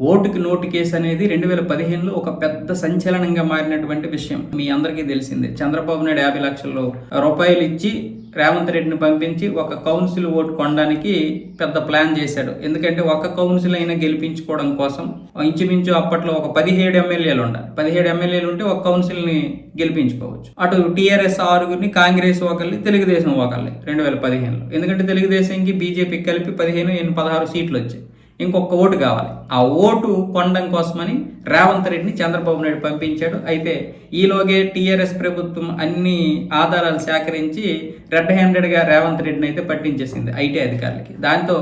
ఓటుకి note case అనేది రెండు వేల పదిహేనులో ఒక పెద్ద సంచలనంగా మారినటువంటి విషయం. మీ అందరికీ తెలిసిందే. చంద్రబాబు నాయుడు యాభై లక్షల రూపాయలు ఇచ్చి రేవంత్ రెడ్డిని పంపించి ఒక కౌన్సిల్ ఓటు కొనడానికి పెద్ద ప్లాన్ చేశాడు. ఎందుకంటే ఒక కౌన్సిల్ అయినా గెలిపించుకోవడం కోసం ఇంచుమించు అప్పట్లో ఒక పదిహేడు ఎమ్మెల్యేలు ఉండాలి. పదిహేడు ఎమ్మెల్యేలు ఉంటే ఒక కౌన్సిల్ని గెలిపించుకోవచ్చు. అటు టీఆర్ఎస్ ఆరుగురిని కాంగ్రెస్ ఒకరిని తెలుగుదేశం ఒకరిని రెండు వేల పదిహేనులో. ఎందుకంటే తెలుగుదేశంకి బీజేపీ కలిపి పదిహేను ఎన్ని పదహారు సీట్లు వచ్చాయి. ఇంకొక ఓటు కావాలి. ఆ ఓటు కొనడం కోసమని రేవంత్ రెడ్డిని చంద్రబాబు నాయుడు పంపించాడు. అయితే ఈలోగే టీఆర్ఎస్ ప్రభుత్వం అన్ని ఆధారాలు సేకరించి రెడ్ హ్యాండెడ్గా రేవంత్ రెడ్డిని అయితే పట్టించేసింది ఐటీ అధికారులకి. దాంతో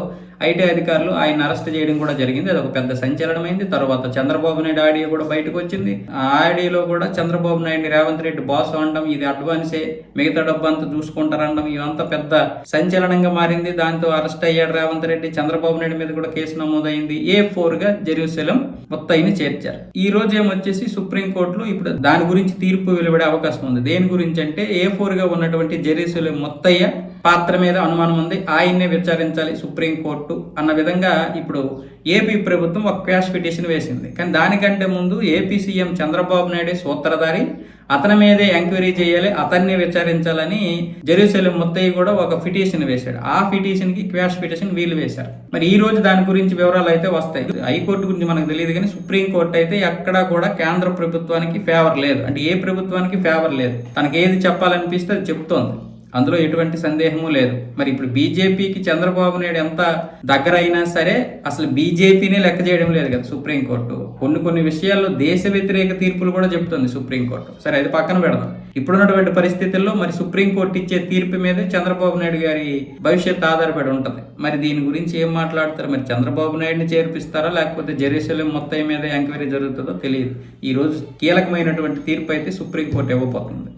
ఐటీ అధికారులు ఆయన అరెస్ట్ చేయడం కూడా జరిగింది. అది ఒక పెద్ద సంచలనమైంది. తర్వాత చంద్రబాబు నాయుడు ఆడియో కూడా బయటకు వచ్చింది. ఆ ఆడియోలో కూడా చంద్రబాబు నాయుడు రేవంత్ రెడ్డి బాస్ అనడం ఇది అడ్వాన్సే మిగతా డబ్బు అంతా చూసుకుంటారనడం ఇదంతా పెద్ద సంచలనంగా మారింది. దాంతో అరెస్ట్ అయ్యాడు రేవంత్ రెడ్డి. చంద్రబాబు నాయుడు మీద కూడా కేసు నమోదైంది. ఏ ఫోర్గా జెరూసలం మొత్తాయిని చేర్చారు. ఈ రోజు ఏమొచ్చేసి సుప్రీంకోర్టులో ఇప్పుడు దాని గురించి తీర్పు వెలువడే అవకాశం ఉంది. దేని గురించి అంటే ఏ ఫోర్గా ఉన్నటువంటి జెరూసలం మొత్తయ్య పాత్ర మీద అనుమానం ఉంది. ఆయన్నే విచారించాలి సుప్రీంకోర్టు అన్న విధంగా ఇప్పుడు ఏపీ ప్రభుత్వం ఒక క్వాష్ పిటిషన్ వేసింది. కానీ దానికంటే ముందు ఏపీ సీఎం చంద్రబాబు నాయుడు సూత్రధారి అతని మీదే ఎంక్వైరీ చేయాలి అతన్ని విచారించాలని జెరూసలం ముత్తయ్య కూడా ఒక పిటిషన్ వేశాడు. ఆ పిటిషన్కి క్వాష్ పిటిషన్ వీళ్ళు వేశారు. మరి ఈ రోజు దాని గురించి వివరాలు అయితే వస్తాయి. హైకోర్టు గురించి మనకు తెలియదు కానీ సుప్రీం కోర్టు అయితే ఎక్కడా కూడా కేంద్ర ప్రభుత్వానికి ఫేవర్ లేదు. అంటే ఏ ప్రభుత్వానికి ఫేవర్ లేదు. తనకి ఏది చెప్పాలనిపిస్తే అది చెప్తోంది. అందులో ఎటువంటి సందేహము లేదు. మరి ఇప్పుడు బీజేపీకి చంద్రబాబు నాయుడు ఎంత దగ్గర అయినా సరే అసలు బీజేపీనే లెక్క చేయడం లేదు కదా సుప్రీంకోర్టు. కొన్ని కొన్ని విషయాల్లో దేశ వ్యతిరేక తీర్పులు కూడా చెబుతుంది సుప్రీంకోర్టు. సరే అది పక్కన పెడదాం. ఇప్పుడున్నటువంటి పరిస్థితుల్లో మరి సుప్రీంకోర్టు ఇచ్చే తీర్పు మీదే చంద్రబాబు నాయుడు గారి భవిష్యత్తు ఆధారపడి ఉంటుంది. మరి దీని గురించి ఏం మాట్లాడతారు? మరి చంద్రబాబు నాయుడిని చేర్పిస్తారా? లేకపోతే జెరూసలం మొత్తం మీద ఎంక్వైరీ జరుగుతుందో తెలియదు. ఈ రోజు కీలకమైనటువంటి తీర్పు అయితే సుప్రీంకోర్టు ఇవ్వబోతుంది.